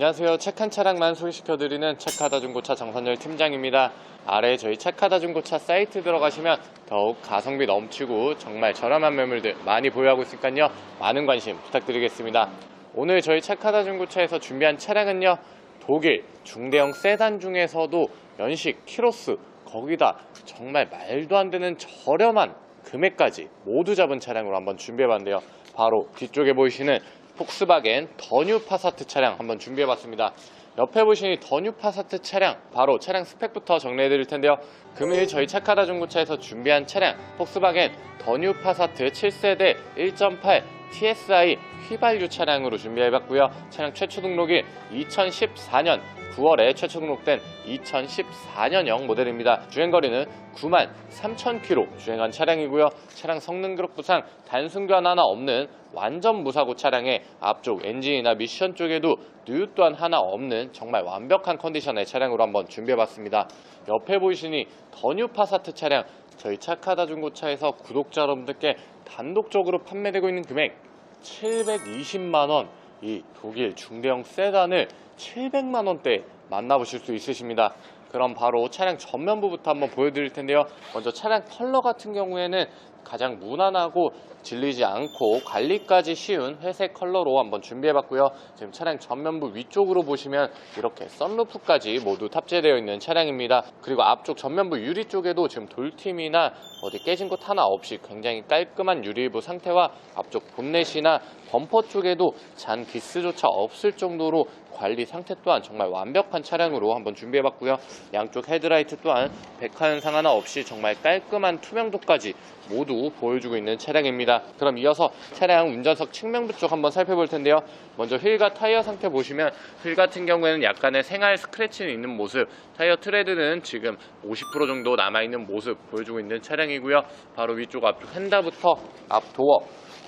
안녕하세요. 착한 차량만 소개시켜드리는 착하다 중고차 정선열 팀장입니다. 아래 저희 착하다 중고차 사이트 들어가시면 더욱 가성비 넘치고 정말 저렴한 매물들 많이 보유하고 있으니까요. 많은 관심 부탁드리겠습니다. 오늘 저희 착하다 중고차에서 준비한 차량은요. 독일 중대형 세단 중에서도 연식 키로수 거기다 정말 말도 안 되는 저렴한 금액까지 모두 잡은 차량으로 한번 준비해봤는데요. 바로 뒤쪽에 보이시는 폭스바겐 더뉴 파사트 차량 한번 준비해봤습니다. 옆에 보시는 이 더뉴 파사트 차량 바로 차량 스펙부터 정리해드릴 텐데요. 금일 저희 착하다 중고차에서 준비한 차량 폭스바겐 더뉴 파사트 7세대 1.8 TSI 휘발유 차량으로 준비해봤고요. 차량 최초 등록일 2014년 9월에 최초 등록된 2014년형 모델입니다. 주행거리는 9만 3천 킬로 주행한 차량이고요. 차량 성능 기록부상 단순 교환 하나 없는 완전 무사고 차량의 앞쪽 엔진이나 미션 쪽에도 누유 또한 하나 없는 정말 완벽한 컨디션의 차량으로 한번 준비해봤습니다. 옆에 보이시니 더뉴 파사트 차량 저희 착하다 중고차에서 구독자 여러분들께 단독적으로 판매되고 있는 금액 720만원 이 독일 중대형 세단을 700만 원대 만나보실 수 있으십니다. 그럼 바로 차량 전면부부터 한번 보여드릴 텐데요. 먼저 차량 컬러 같은 경우에는 가장 무난하고 질리지 않고 관리까지 쉬운 회색 컬러로 한번 준비해봤고요. 지금 차량 전면부 위쪽으로 보시면 이렇게 썬루프까지 모두 탑재되어 있는 차량입니다. 그리고 앞쪽 전면부 유리 쪽에도 지금 돌팀이나 어디 깨진 곳 하나 없이 굉장히 깔끔한 유리부 상태와 앞쪽 본넷이나 범퍼 쪽에도 잔 기스조차 없을 정도로 관리 상태 또한 정말 완벽한 차량으로 한번 준비해봤고요. 양쪽 헤드라이트 또한 백화 현상 하나 없이 정말 깔끔한 투명도까지 모두 보여주고 있는 차량입니다. 그럼 이어서 차량 운전석 측면부 쪽 한번 살펴볼 텐데요. 먼저 휠과 타이어 상태 보시면 휠 같은 경우에는 약간의 생활 스크래치는 있는 모습, 타이어 트레드는 지금 50% 정도 남아있는 모습 보여주고 있는 차량이고요. 바로 위쪽 앞쪽 휀다부터 앞 도어,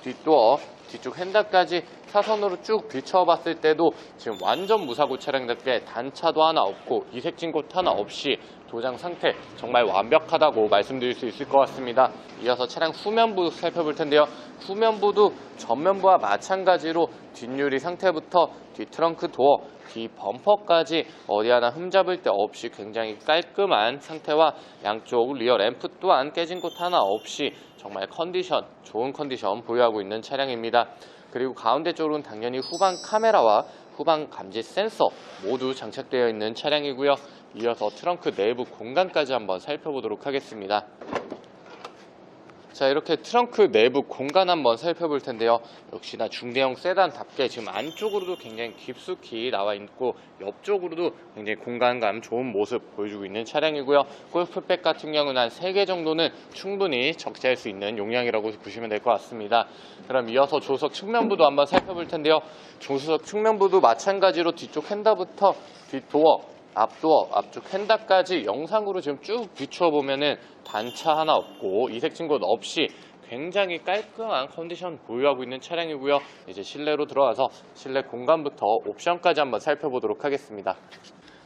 뒷도어, 뒤쪽 핸다까지 사선으로 쭉 비춰봤을 때도 지금 완전 무사고 차량답게 단차도 하나 없고 이색진 곳 하나 없이 도장 상태 정말 완벽하다고 말씀드릴 수 있을 것 같습니다. 이어서 차량 후면부 살펴볼 텐데요. 후면부도 전면부와 마찬가지로 뒷유리 상태부터 뒤 트렁크 도어, 뒤 범퍼까지 어디 하나 흠잡을 데 없이 굉장히 깔끔한 상태와 양쪽 리어 램프 또한 깨진 곳 하나 없이 정말 컨디션, 좋은 컨디션 보유하고 있는 차량입니다. 그리고 가운데 쪽으로는 당연히 후방 카메라와 후방 감지 센서 모두 장착되어 있는 차량이고요. 이어서 트렁크 내부 공간까지 한번 살펴보도록 하겠습니다. 자 이렇게 트렁크 내부 공간 한번 살펴볼 텐데요. 역시나 중대형 세단답게 지금 안쪽으로도 굉장히 깊숙이 나와 있고 옆쪽으로도 굉장히 공간감 좋은 모습 보여주고 있는 차량이고요. 골프백 같은 경우는 한 3개 정도는 충분히 적재할 수 있는 용량이라고 보시면 될 것 같습니다. 그럼 이어서 조석 측면부도 한번 살펴볼 텐데요. 조수석 측면부도 마찬가지로 뒤쪽 핸다부터 뒷도어 앞도어, 앞쪽 휀다까지 영상으로 지금 쭉 비추어 보면은 단차 하나 없고 이색진 곳 없이 굉장히 깔끔한 컨디션 보유하고 있는 차량이고요. 이제 실내로 들어와서 실내 공간부터 옵션까지 한번 살펴보도록 하겠습니다.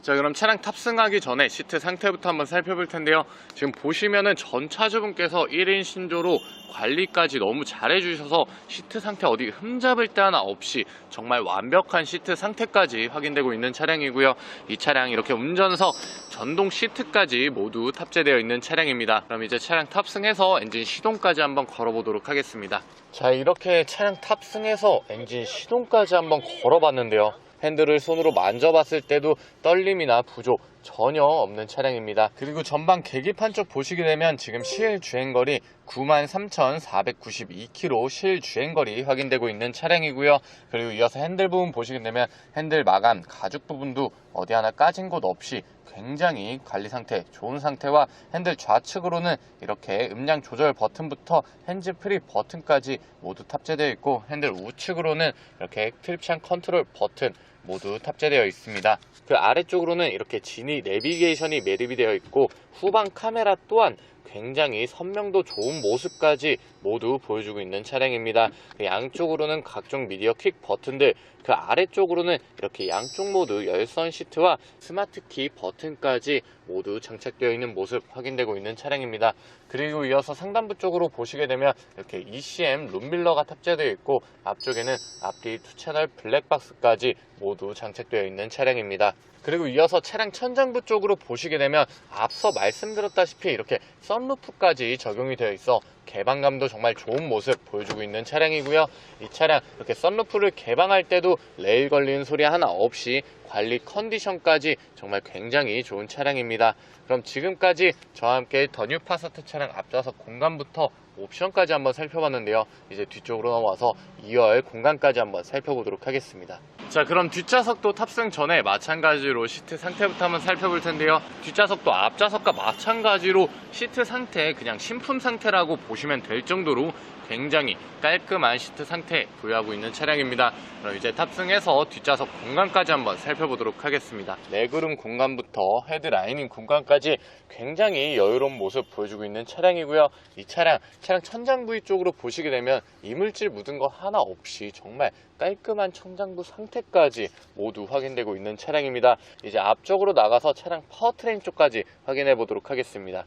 자 그럼 차량 탑승하기 전에 시트 상태부터 한번 살펴볼 텐데요. 지금 보시면은 전 차주분께서 1인 신조로 관리까지 너무 잘해 주셔서 시트 상태 어디 흠잡을 데 하나 없이 정말 완벽한 시트 상태까지 확인되고 있는 차량이고요. 이 차량 이렇게 운전석 전동 시트까지 모두 탑재되어 있는 차량입니다. 그럼 이제 차량 탑승해서 엔진 시동까지 한번 걸어보도록 하겠습니다. 자 이렇게 차량 탑승해서 엔진 시동까지 한번 걸어봤는데요 핸들을 손으로 만져봤을 때도 떨림이나 부족 전혀 없는 차량입니다. 그리고 전방 계기판 쪽 보시게 되면 지금 실 주행거리 93,492km 실 주행거리 확인되고 있는 차량이고요. 그리고 이어서 핸들 부분 보시게 되면 핸들 마감 가죽 부분도 어디 하나 까진 곳 없이 굉장히 관리 상태 좋은 상태와 핸들 좌측으로는 이렇게 음량 조절 버튼부터 핸즈 프리 버튼까지 모두 탑재되어 있고 핸들 우측으로는 이렇게 트립션 컨트롤 버튼 모두 탑재되어 있습니다. 그 아래쪽으로는 이렇게 지니 내비게이션이 매립이 되어 있고 후방 카메라 또한 굉장히 선명도 좋은 모습까지 모두 보여주고 있는 차량입니다. 그 양쪽으로는 각종 미디어 퀵 버튼들, 그 아래쪽으로는 이렇게 양쪽 모두 열선 시트와 스마트 키 버튼까지 모두 장착되어 있는 모습 확인되고 있는 차량입니다. 그리고 이어서 상단부 쪽으로 보시게 되면 이렇게 ECM 룸밀러가 탑재되어 있고 앞쪽에는 앞뒤 투 채널 블랙박스까지 모두 장착되어 있는 차량입니다. 그리고 이어서 차량 천장부 쪽으로 보시게 되면 앞서 말씀드렸다시피 이렇게 썬루프까지 적용이 되어 있어 개방감도 정말 좋은 모습 보여주고 있는 차량이고요. 이 차량 이렇게 썬루프를 개방할 때도 레일 걸리는 소리 하나 없이 관리 컨디션까지 정말 굉장히 좋은 차량입니다. 그럼 지금까지 저와 함께 더 뉴 파사트 차량 앞좌석 공간부터 옵션까지 한번 살펴봤는데요. 이제 뒤쪽으로 넘어와서 2열 공간까지 한번 살펴보도록 하겠습니다. 자, 그럼 뒷좌석도 탑승 전에 마찬가지로 시트 상태부터 한번 살펴볼 텐데요. 뒷좌석도 앞좌석과 마찬가지로 시트 상태 그냥 신품 상태라고 보시면 될 정도로 굉장히 깔끔한 시트 상태 보유하고 있는 차량입니다. 그럼 이제 탑승해서 뒷좌석 공간까지 한번 살펴보도록 하겠습니다. 레그룸 공간부터 헤드라이닝 공간까지 굉장히 여유로운 모습 보여주고 있는 차량이고요. 이 차량, 차량 천장 부위 쪽으로 보시게 되면 이물질 묻은 거 하나 없이 정말 깔끔한 천장부 상태까지 모두 확인되고 있는 차량입니다. 이제 앞쪽으로 나가서 차량 파워트레인 쪽까지 확인해 보도록 하겠습니다.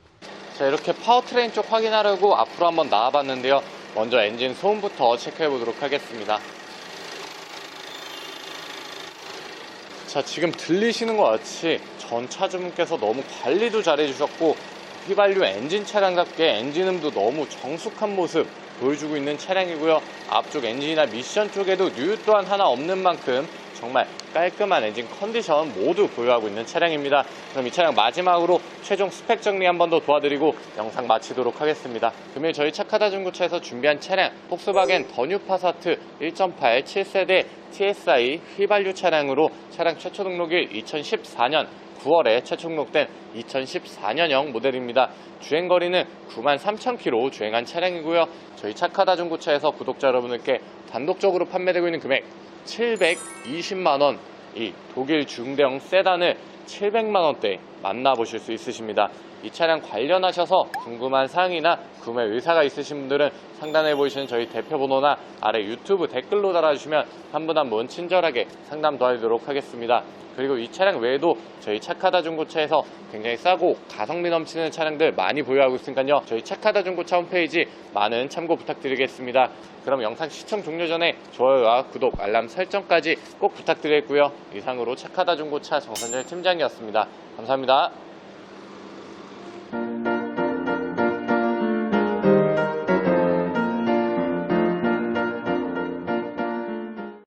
자 이렇게 파워트레인 쪽 확인하려고 앞으로 한번 나와봤는데요 먼저 엔진 소음부터 체크해 보도록 하겠습니다 자 지금 들리시는 것 같이 전 차주분께서 너무 관리도 잘 해주셨고 휘발유 엔진 차량답게 엔진음도 너무 정숙한 모습 보여주고 있는 차량이고요. 앞쪽 엔진이나 미션 쪽에도 뉴 또한 하나 없는 만큼 정말 깔끔한 엔진 컨디션 모두 보유하고 있는 차량입니다. 그럼 이 차량 마지막으로 최종 스펙 정리 한 번 더 도와드리고 영상 마치도록 하겠습니다. 금일 저희 차카다 중고차에서 준비한 차량 폭스바겐 더뉴 파사트 1.8 7세대 TSI 휘발유 차량으로 차량 최초 등록일 2014년 9월에 최초 등록된 2014년형 모델입니다. 주행거리는 9만 3천 킬로 주행한 차량이고요. 저희 차카다 중고차에서 구독자 여러분들께 단독적으로 판매되고 있는 금액 720만원 이 독일 중대형 세단을 700만원대 만나보실 수 있으십니다. 이 차량 관련하셔서 궁금한 사항이나 구매 의사가 있으신 분들은 상단에 보이시는 저희 대표 번호나 아래 유튜브 댓글로 달아주시면 한 분 한분 친절하게 상담 도와드리도록 하겠습니다. 그리고 이 차량 외에도 저희 차카다 중고차에서 굉장히 싸고 가성비 넘치는 차량들 많이 보유하고 있으니까요. 저희 차카다 중고차 홈페이지 많은 참고 부탁드리겠습니다. 그럼 영상 시청 종료 전에 좋아요와 구독, 알람 설정까지 꼭 부탁드리겠고요. 이상으로 차카다 중고차 정선열 팀장이었습니다. 감사합니다.